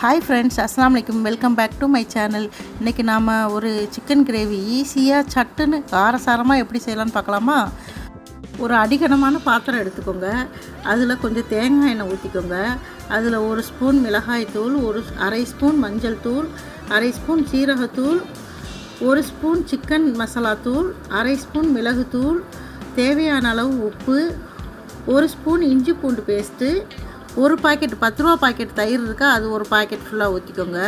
Hi friends அஸ்லாம் வலைக்கம் welcome back to my channel இன்றைக்கி நாம் ஒரு சிக்கன் கிரேவி ஈஸியாக சட்டுன்னு காரசாரமாக எப்படி செய்யலான்னு பார்க்கலாமா? ஒரு அடிகனமான பாத்திரம் எடுத்துக்கோங்க. அதில் கொஞ்சம் தேங்காய் எண்ணெய் ஊற்றிக்கோங்க அதில் ஒரு ஸ்பூன் மிளகாய் தூள் ஒரு அரை ஸ்பூன் மஞ்சள் தூள் அரை ஸ்பூன் சீரகத்தூள் ஒரு ஸ்பூன் சிக்கன் மசாலா தூள் அரை ஸ்பூன் மிளகுத்தூள் தேவையான அளவு உப்பு ஒரு ஸ்பூன் இஞ்சி பூண்டு பேஸ்ட்டு ஒரு பாக்கெட் பத்து ரூபா பாக்கெட் தயிர் இருக்கா அது ஒரு பாக்கெட் ஃபுல்லாக ஊற்றிக்கோங்க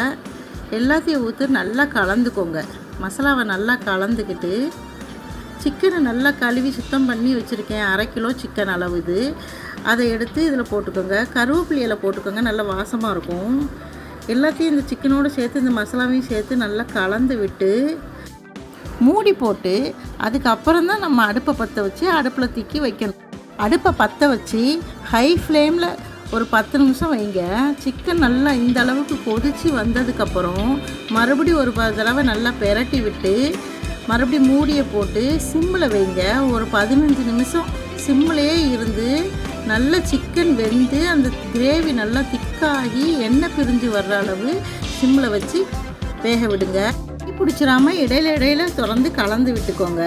எல்லாத்தையும் ஊற்றி நல்லா கலந்துக்கோங்க. மசாலாவை நல்லா கலந்துக்கிட்டு சிக்கனை நல்லா கழுவி சுத்தம் பண்ணி வச்சுருக்கேன். அரை கிலோ சிக்கன் அளவு இது. அதை எடுத்து இதில் போட்டுக்கோங்க. கருவேப்பிலையில் போட்டுக்கோங்க நல்லா வாசமாக இருக்கும். எல்லாத்தையும் இந்த சிக்கனோடு சேர்த்து இந்த மசாலாவையும் சேர்த்து நல்லா கலந்து விட்டு மூடி போட்டு அதுக்கப்புறம் தான் நம்ம அடுப்பை பற்ற வச்சு அடுப்பில் தூக்கி வைக்கணும். அடுப்பை பற்ற வச்சு ஹை ஃப்ளேமில் ஒரு பத்து நிமிஷம் வைங்க. சிக்கன் நல்லா இந்த அளவுக்கு கொதித்து வந்ததுக்கப்புறம் மறுபடியும் ஒரு ப தடவை நல்லா பெரட்டி விட்டு மறுபடியும் மூடியை போட்டு சிம்மில் வைங்க. ஒரு பதினஞ்சு நிமிஷம் சிம்மிலே இருந்து நல்ல சிக்கன் வெந்து அந்த கிரேவி நல்லா திக்காகி எண்ணெய் பிரிஞ்சு வர்ற அளவு சிம்மில் வச்சு வேக விடுங்க. பிடிச்சிடாம இடையில இடையில தொடர்ந்து கலந்து விட்டுக்கோங்க.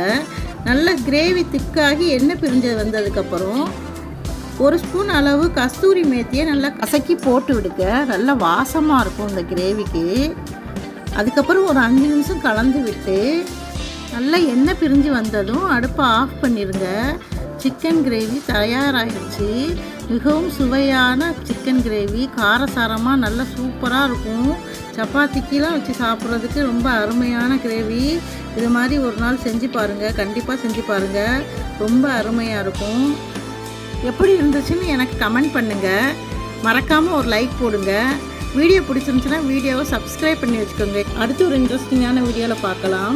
நல்ல கிரேவி திக்காகி எண்ணெய் பிரிஞ்சு வந்ததுக்கப்புறம் ஒரு ஸ்பூன் அளவு கஸ்தூரி மேத்தியை நல்லா கசக்கி போட்டு விடுங்க. நல்லா வாசமாக இருக்கும் இந்த கிரேவிக்கு. அதுக்கப்புறம் ஒரு அஞ்சு நிமிஷம் கலந்து விட்டு நல்லா எண்ணெய் பிரிஞ்சு வந்ததும் அடுப்பை ஆஃப் பண்ணிடுங்க சிக்கன் கிரேவி தயாராகிடுச்சு. மிகவும் சுவையான சிக்கன் கிரேவி. காரசாரமாக நல்லா சூப்பராக இருக்கும். சப்பாத்திக்கெலாம் வச்சு சாப்பிட்றதுக்கு ரொம்ப அருமையான கிரேவி. இது மாதிரி ஒரு நாள் செஞ்சு பாருங்கள் கண்டிப்பாக செஞ்சு பாருங்கள் ரொம்ப அருமையாக இருக்கும். எப்படி இருந்துச்சுன்னு எனக்கு கமெண்ட் பண்ணுங்கள் மறக்காமல் ஒரு லைக் போடுங்க. வீடியோ பிடிச்சிருந்துச்சுன்னா வீடியோவை சப்ஸ்கிரைப் பண்ணி வச்சுக்கோங்க. அடுத்து ஒரு இன்ட்ரெஸ்டிங்கான வீடியோவில் பார்க்கலாம்.